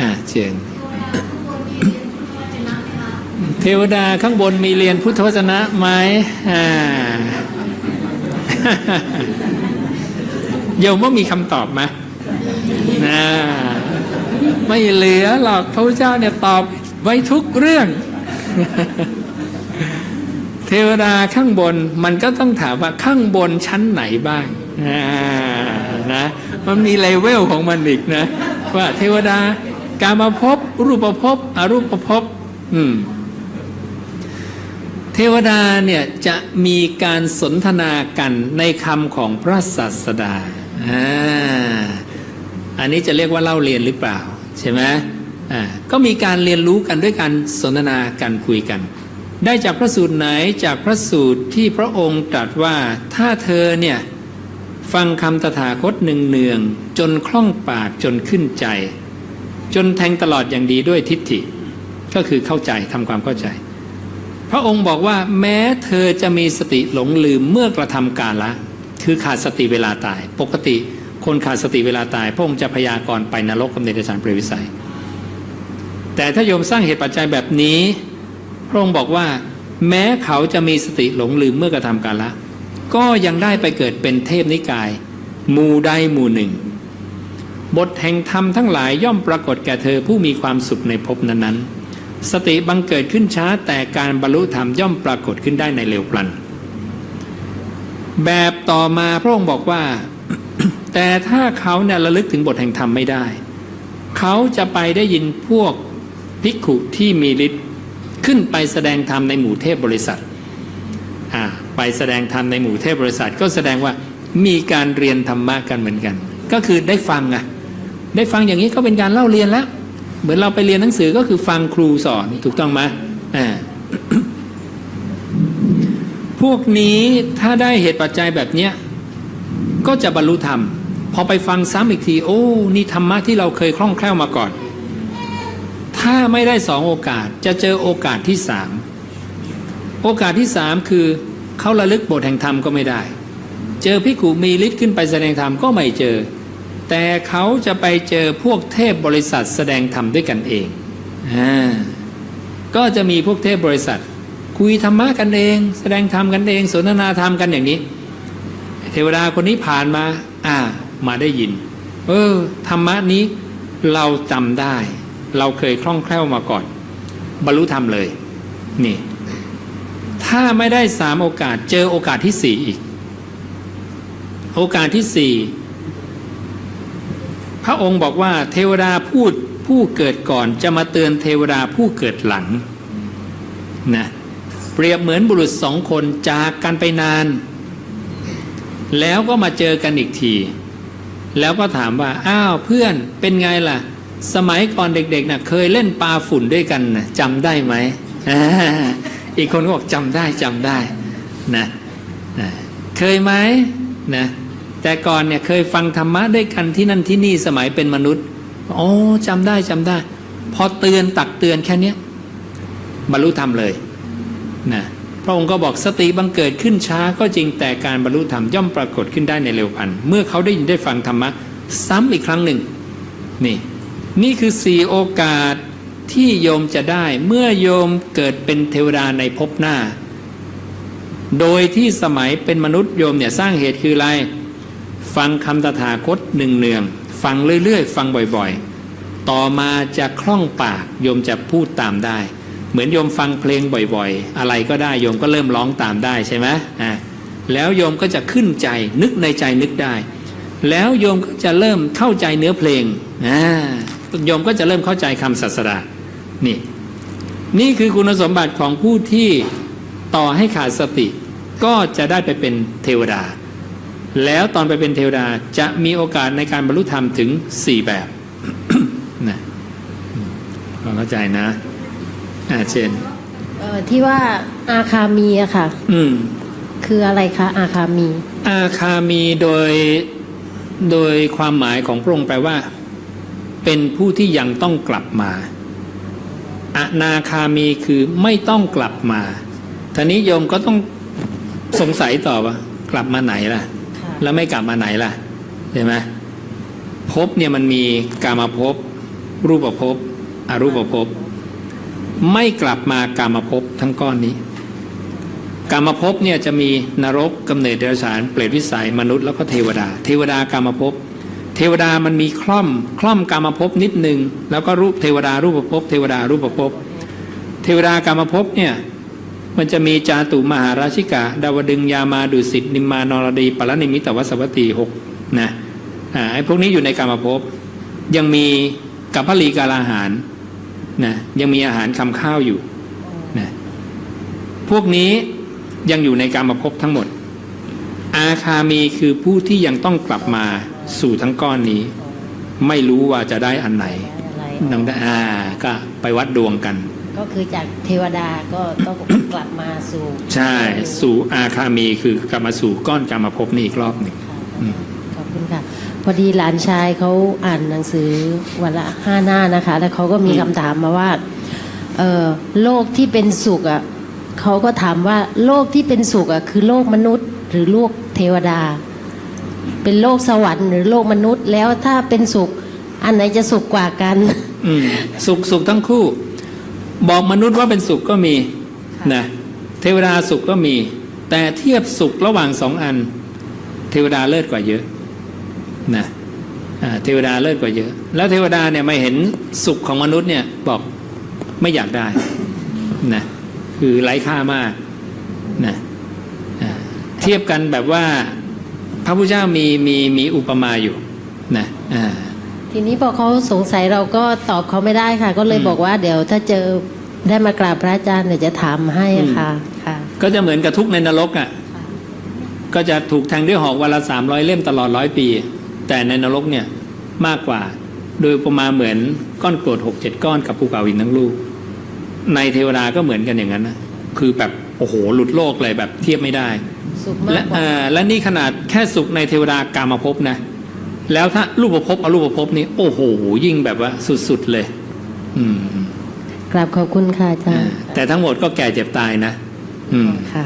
อ่าเชิญเทวดาข้างบนมีเรียนพุทธวจนะไหมอ่าโยมว่ามีคำตอบไหมนะไม่เหลือหรอกพระพุทธเจ้าเนี่ยตอบไว้ทุกเรื่อง เทวดาข้างบนมันก็ต้องถามว่าข้างบนชั้นไหนบ้างนะมันมีเลเวลของมันอีกนะ ว่าเทวดา การมาพบรูปภพอรูปภพอืมเทวดาเนี่ยจะมีการสนทนากันในคำของพระศาสดาอ่าอันนี้จะเรียกว่าเล่าเรียนหรือเปล่า ใช่ไหมอ่าก็มีการเรียนรู้กันด้วยการสนทนากันคุยกัน ได้จากพระสูตรไหนจากพระสูตรที่พระองค์ตรัสว่าถ้าเธอเนี่ยฟังคำตถาคตหนึ่งเนืองจนคล่องปากจนขึ้นใจ จนแทงตลอดอย่างดีด้วยทิฏฐิ ก็คือเข้าใจทำความเข้าใจ พระองค์บอกว่าแม้เธอจะมีสติหลงลืมเมื่อกระทำการละ คือขาดสติเวลาตาย ปกติคนขาดสติเวลาตาย พระองค์จะพยากรณ์ไปนรกกับเนรชานเปรตวิสัย แต่ถ้าโยมสร้างเหตุปัจจัยแบบนี้ พระองค์บอกว่า แม้เขาจะมีสติหลงลืมเมื่อกระทำการละ ก็ยังได้ไปเกิดเป็นเทพนิกาย หมู่ใดหมู่หนึ่ง บทแห่งธรรมทั้งหลายย่อมปรากฏแก่เธอผู้มีความสุขในภพนั้นๆ สติบังเกิดขึ้นช้าแต่การบรรลุธรรมย่อมปรากฏขึ้นได้ในเร็วพลัน แบบต่อมาพระองค์บอกว่า แต่ถ้าเขาเนี่ยระลึกถึงบทแห่งธรรมไม่ได้ เขาจะไปได้ยินพวกภิกขุที่มีฤทธิ์ขึ้นไปแสดงธรรมในหมู่เทพบริษัทไปแสดงธรรมในหมู่เทพบริษัทก็แสดงว่ามีการเรียนธรรมะกันเหมือนกัน ก็คือได้ฟังอะ ได้ฟังอย่างนี้ก็เป็นการเล่าเรียนแล้ว เหมือนเราไปเรียนหนังสือก็คือฟังครูสอนถูกต้องไหมอ่าพวกนี้ถ้าได้เหตุปัจจัยแบบเนี้ยก็จะบรรลุธรรม พอไปฟังซ้ำอีกที โอ้ นี่ธรรมะที่เราเคยคล่องแคล่วมาก่อน ถ้าไม่ได้สองโอกาสจะเจอโอกาสที่สามโอกาสที่สามคือเขาระลึกบทแห่งธรรมก็ไม่ได้ เจอพิกุมีฤทธิ์ขึ้นไปแสดงธรรมก็ไม่เจอ แต่เขาจะไปเจอพวกเทพบริษัทแสดงธรรมด้วยกันเองอ่าก็จะมีพวกเทพบริษัท คุยธรรมะกันเอง แสดงธรรมกันเอง สนทนาธรรมกันอย่างนี้ เทวดาคนนี้ผ่านมา อ่า มาได้ยิน เออ ธรรมะนี้เราจำได้ เราเคยคล่องแคล่วมาก่อน บรรลุธรรมเลย นี่ ถ้าไม่ได้สามโอกาสเจอโอกาสที่สี่อีก โอกาสที่สี่ ระองค์บอกว่าเทวดาพูดผู้เกิดก่อนจะมาเตือนเทวดาผู้เกิดหลังนะเปรียบเหมือนบุรุษสองคนจากกันไปนาน แล้วก็มาเจอกันอีกที แล้วก็ถามว่า อ้าวเพื่อนเป็นไงล่ะ สมัยก่อนเด็กๆนะ่ะเคยเล่นปลาฝุ่นด้วยกันนะจำได้ไหมอีกคนก็บอกจำได้จำได้นะนะเคยไหมนะ แต่ก่อนเนี่ยเคยฟังธรรมะด้วยกันที่นั่นที่นี่สมัยเป็นมนุษย์โอ้จำได้จำได้ พอเตือนตักเตือนแค่เนี้ยบรรลุธรรมเลยนะพระองค์ก็บอกสติบังเกิดขึ้นช้าก็จริงแต่การบรรลุธรรมย่อมปรากฏขึ้นได้ในเร็วพันเมื่อเขาได้ยินได้ฟังธรรมะซ้ำอีกครั้งหนึ่งนี่นี่คือสี่โอกาสที่โยมจะได้เมื่อโยมเกิดเป็นเทวดาในภพหน้า โดยที่สมัยเป็นมนุษย์โยมเนี่ยสร้างเหตุคืออะไร ฟังคำตถาคตหนึ่งเนือง ฟังเรื่อยๆ ฟังบ่อยๆ ต่อมาจะคล่องปากโยมจะพูดตามได้ เหมือนโยมฟังเพลงบ่อยๆ อะไรก็ได้โยมก็เริ่มร้องตามได้ใช่ไหมอ่าแล้วโยมก็จะขึ้นใจนึกในใจนึกได้ แล้วโยมก็จะเริ่มเข้าใจเนื้อเพลงอ่าโยมก็จะเริ่มเข้าใจคำศาสดานี่นี่คือคุณสมบัติของผู้ที่ต่อให้ขาดสติ ก็จะได้ไปเป็นเทวดา แล้วตอนไปเป็นเทวดาจะมีโอกาสในการบรรลุธรรมถึงสี่แบบนะขอเข้าใจนะ อ่าเช่นเอ่อที่ว่าอาคามีอะค่ะ อืม คืออะไรคะ อาคามี อาคามีโดยโดยความหมายของพระองค์แปลว่า เป็นผู้ที่ยังต้องกลับมาอนาคามีคือไม่ต้องกลับมาท่านี้โยมก็ต้องสงสัยต่อว่ากลับมาไหนล่ะค่ะ แล้วไม่กลับมาไหนล่ะเห็นไหมภพเนี่ยมันมีกามาภพรูปภพอรูปภพไม่กลับมากามภพทั้งก้อนนี้กามภพเนี่ยจะมีนรกกำเนิดเดรัจฉานเปรตวิสัยมนุษย์แล้วก็เทวดา เทวดากามภพเทวดามันมีคล่อมคล่อมกามภพนิดหนึ่งแล้วก็รูปเทวดารูปภพเทวดารูปภพเทวดากามภพเนี่ย มันจะมีจาตุมหาราชิกา ดาวดึงยามาดุสิตนิมมานรดีปรนิมิตวสวัตตีหกนะอ่าไอ้พวกนี้อยู่ในกามภพยังมีกัปพลีกาลาหารนะยังมีอาหารคำข้าวอยู่นะพวกนี้ยังอยู่ในกามภพทั้งหมด อาคามีคือผู้ที่ยังต้องกลับมาสู่ทั้งก้อนนี้ ไม่รู้ว่าจะได้อันไหนอะไรน้องได้อ่าก็ไปวัดดวงกัน ก็คือจากเทวดาก็ต้องกลับมาสู่ใช่สู่อาคามีคือกลับมาสู่ก้อนกรรมภพนี่อีกรอบหนึ่งอืมขอบคุณค่ะพอดีหลานชายเขาอ่านหนังสือวันละห้าหน้านะคะ แล้วเขาก็มีคำถามมาว่าเออโลกที่เป็นสุขอะเขาก็ถามว่าโลกที่เป็นสุขอะคือโลกมนุษย์ หรือโลกเทวดา เป็นโลกสวรรค์หรือโลกมนุษย์แล้วถ้าเป็นสุข อันไหนจะสุขกว่ากันอืมสุขสุขทั้งคู่ บอกมนุษย์ว่าเป็นสุขก็มีนะเทวดาสุขก็มี แต่เทียบสุขระหว่างสองอัน เทวดาเลิศกว่าเยอะนะอ่าเทวดาเลิศกว่าเยอะ แล้วเทวดาเนี่ยมาเห็นสุขของมนุษย์เนี่ยบอกไม่อยากได้นะคือไร้ค่ามากนะอ่าเทียบกันแบบว่า พระพุทธเจ้ามีมีมีอุปมาอยู่นะอ่า ทีนี้พอเขาสงสัยเราก็ตอบเขาไม่ได้ค่ะ ก็เลยอืมบอกว่าเดี๋ยวถ้าเจอได้มากราบพระอาจารย์เดี๋ยวจะถามให้อืมค่ะค่ะ ก็จะเหมือนกับทุกข์ในนรกอะ่ะก็จะถูกแทงด้วยหอกวันละสามร้อยเล่มตลอดร้อยปี แต่ในนรกเนี่ยมากกว่า โดยประมาณเหมือนก้อนกรวดหกเจ็ดก้อนกับภูเขาหินทั้งลูก ในเทวดาก็เหมือนกันอย่างนั้นนะคือแบบโอ้โหหลุดโลกเลยแบบเทียบไม่ได้สุขมาและกกว่าเอ่อและนี่ขนาดแค่สุขในเทวดากามภพนะ แล้วถ้ารูปภพอรูปภพนี่โอ้โห ยิ่งแบบว่าสุดๆเลย อืมกราบขอบคุณค่ะอาจารย์แต่ทั้งหมดก็แก่เจ็บตายนะ อืมค่ะ